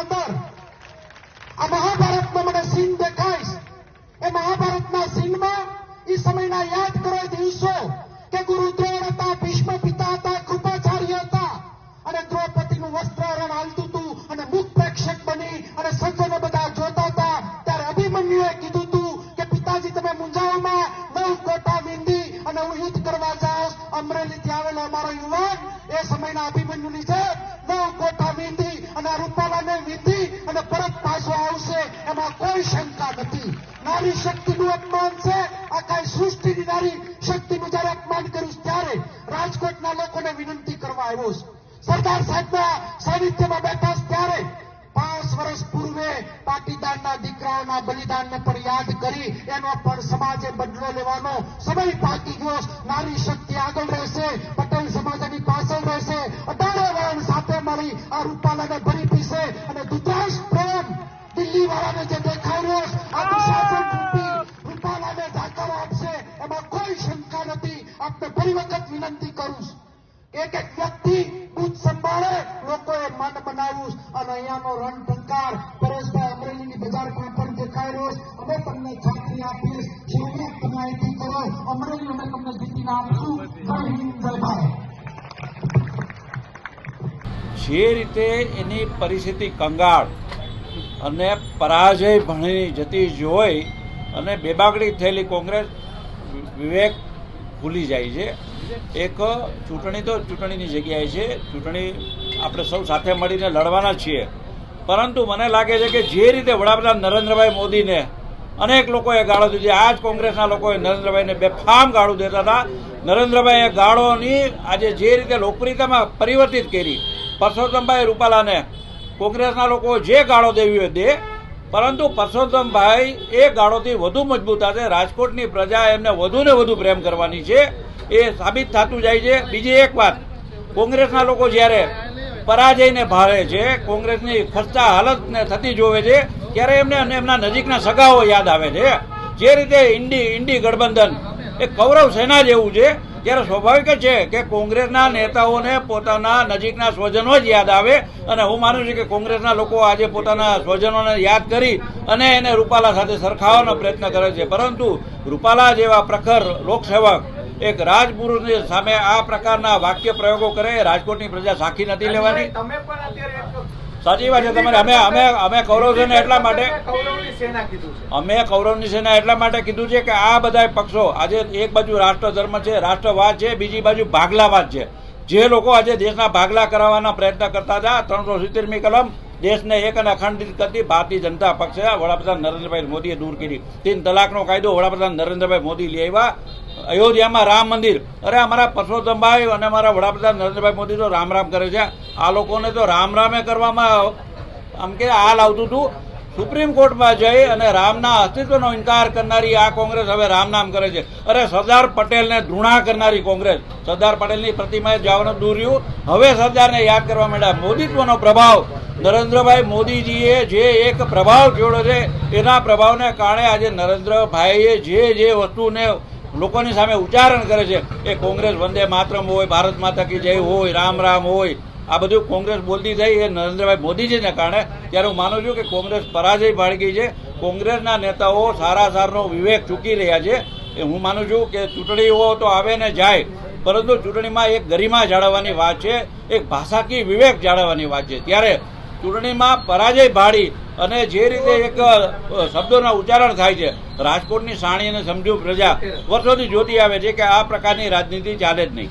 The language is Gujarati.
અંદર આ મહાભારતનો મને સીન દેખાઈશ એ મહાભારતના સીનમાં એ સમયના યાદ કરો દિવસો કે ગુરુ દ્રોણ હતા, ભીષ્મ પિતા હતા, કૃપાચાર્ય હતા. અને દ્રૌપદીનું વસ્ત્રહરણ હાલતું હતું અને મુખ પ્રેક્ષક બની અને સજ્જનો બધા જોતા હતા. ત્યારે અભિમન્યુએ કીધું હતું કે પિતાજી, તમે મુંજાઓમાં નવ કોટા વિંધી અને હું યુદ્ધ કરવા જાઉં અમરેલીથી આવેલો અમારો યુવાન, એ સમયના અભિમન્યુની છે નવ કોટા રૂપાલાને વિધિ અને પરત પાછો આવશે, એમાં કોઈ શંકા નથી. નારી શક્તિનું અપમાન છે આખા સૃષ્ટિની નારી શક્તિનું જ્યારે અપમાન કર્યું ત્યારે રાજકોટના લોકોને વિનંતી કરવા આવ્યો છું. સરદાર સાહેબના સાનિધ્યમાં બેઠા ત્યારે પાંચ વર્ષ પૂર્વે પાટીદારના દીકરાઓના બલિદાનને પણ યાદ કરી એનો પણ સમાજે બદલો લેવાનો સમય પાકી ગયો નારી શક્તિ આગળ રહેશે પાછળ રહેશે અઢારે વર્ણ સાથે મળી આ રૂપાલાને ભરી પીશે અને દુધાશ પ્રેમ દિલ્હી વાળાને જે દેખાઈ રહ્યો રૂપાલાને ધાકારો આપશે. એમાં કોઈ શંકા નથી. આપને ફરી વખત વિનંતી કરું છું. એક એક વ્યક્તિ બુથ સંભાળે, લોકોએ મન બનાવ્યું અને અહીંયાનો રણટંકાર પરેશભાઈ અમરેલીની બજારમાં પણ દેખાઈ રહ્યો. અમે તમને ખાતરી આપીશ જેવી તમે અહીંથી કરો અમરેલી, અમે તમને જીતીને આપશું. જય હિન્દ, જય ભારત. જે રીતે એની પરિસ્થિતિ કંગાળ અને પરાજય ભણી જતી જોઈ અને બેબાગડી થયેલી કોંગ્રેસ વિવેક ભૂલી જાય છે. એક ચૂંટણી તો ચૂંટણીની જગ્યાએ છે. ચૂંટણી આપણે સૌ સાથે મળીને લડવાના છીએ. પરંતુ મને લાગે છે કે જે રીતે વડાપ્રધાન નરેન્દ્રભાઈ મોદીને અનેક લોકોએ ગાળો દીધી આ જ કોંગ્રેસના લોકોએ નરેન્દ્રભાઈને બેફામ ગાળો દેતા હતા. નરેન્દ્રભાઈએ ગાળોની આજે જે રીતે લોકપ્રિયતામાં પરિવર્તિત કરી પરસોત્તમભાઈ રૂપાલાને. કોંગ્રેસના લોકો જે ગાળો દેવી હોય દે પરંતુ પરસોત્તમભાઈ એ ગાળોથી વધુ મજબૂત હશે. રાજકોટની પ્રજા એમને વધુ ને વધુ પ્રેમ કરવાની છે. એ સાબિત થતું જાય છે. બીજી એક વાત, કોંગ્રેસના લોકો જ્યારે પરાજયને ભાવે છે, કોંગ્રેસની ખસ્તા હાલતને થતી જોવે છે, ત્યારે એમને એમના નજીકના સગાઓ યાદ આવે છે. જે રીતે ઇન્ડી ઇન્ડી ગઠબંધન, એ કૌરવ સેના જેવું છે ત્યારે સ્વાભાવિક છે કે કોંગ્રેસના નેતાઓને પોતાના નજીકના સ્વજનો જ યાદ આવે અને હું માનું છું કે કોંગ્રેસના લોકો આજે પોતાના સ્વજનોને યાદ કરી અને એને રૂપાલા સાથે સરખાવવાનો પ્રયત્ન કરે છે. પરંતુ રૂપાલા જેવા પ્રખર લોકસેવક એક રાજપુરુષની સામે આ પ્રકારના વાક્ય પ્રયોગો કરે રાજકોટની પ્રજા સાખી નથી લેવાની. તમે પણ અત્યારે સાચી વાત છે તમારે અમે અમે અમે કૌરવ સેના એટલા માટે અમે કૌરવની સેના એટલા માટે કીધું છે કે આ બધા પક્ષો આજે એક બાજુ રાષ્ટ્ર ધર્મ છે રાષ્ટ્રવાદ છે બીજી બાજુ ભાગલાવાદ છે. જે લોકો આજે દેશના ભાગલા કરાવવાના પ્રયત્ન કરતા હતા ત્રણસો સિત્તેરમી કલમ દેશને એક અને અખંડિત કરતી ભારતીય જનતા પક્ષે વડાપ્રધાન નરેન્દ્રભાઈ મોદીએ દૂર કરી. તીન તલાકનો કાયદો વડાપ્રધાન નરેન્દ્રભાઈ મોદી લઈ આવ્યા. અયોધ્યામાં રામ મંદિર. અરે અમારા પરસોત્તમભાઈ અને અમારા વડાપ્રધાન નરેન્દ્રભાઈ મોદી તો રામ રામ કરે છે. આ લોકોને તો રામ રામે કરવામાં આમ કે હાલ આવતું હતું સુપ્રીમ કોર્ટમાં જઈ અને રામના અસ્તિત્વનો ઇનકાર કરનારી આ કોંગ્રેસ હવે રામ નામ કરે છે. અરે સરદાર પટેલને ધૃણા કરનારી કોંગ્રેસ. સરદાર પટેલની પ્રતિમાએ જવાનું દૂર રહ્યું. હવે સરદારને યાદ કરવા માંડ્યા. મોદીત્વનો પ્રભાવ. નરેન્દ્રભાઈ મોદીજીએ જે એક પ્રભાવ જોડ્યો છે, એના પ્રભાવને કારણે આજે નરેન્દ્રભાઈએ જે જે વસ્તુને લોકોની સામે ઉચ્ચારણ કરે છે, એ કોંગ્રેસ વંદે માતરમ હોય, ભારત માતા કી જય હોય, રામ રામ હોય, આ બધું કોંગ્રેસ બોલતી થઈ, એ નરેન્દ્રભાઈ મોદીજીને કારણે. ત્યારે હું માનું છું કે કોંગ્રેસ પરાજય ગઈ છે. કોંગ્રેસના નેતાઓ સારા સારનો વિવેક ચૂકી રહ્યા છે. એ હું માનું છું કે ચૂંટણીઓ તો આવે ને જાય, પરંતુ ચૂંટણીમાં એક ગરિમા જાળવવાની વાત છે, એક ભાષાકીય વિવેક જાળવવાની વાત છે. ત્યારે ચૂંટણીમાં પરાજય ભાડી અને જે રીતે એક શબ્દોના ઉચ્ચારણ થાય છે, રાજકોટની સાણી અને સમજુ પ્રજા વર્ષોથી જોતી આવે છે કે આ પ્રકારની રાજનીતિ ચાલે જ નહીં.